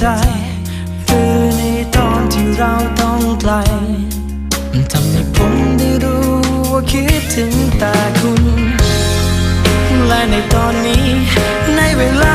ใจ คือในตอนที่เราต้องไกล มันทำให้ผมได้รู้ว่าคิดถึงแต่คุณ และในตอนนี้ในเวลา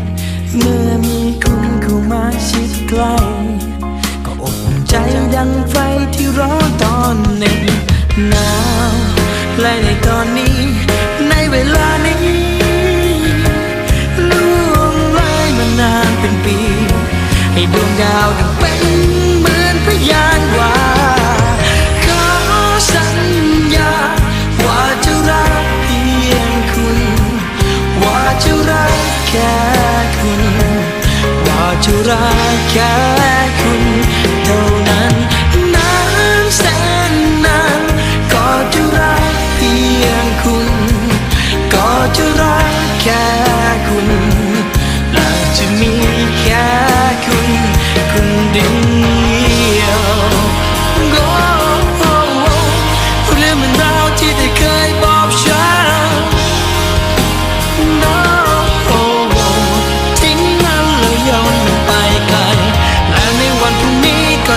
เมื่อมีคุณเข้ามาชิดใกล้ก็อบอุ่นใจดังไฟที่ร้อนตอนเหน็บหนาวและในตอนนี้ จะรักแค่คุณเท่า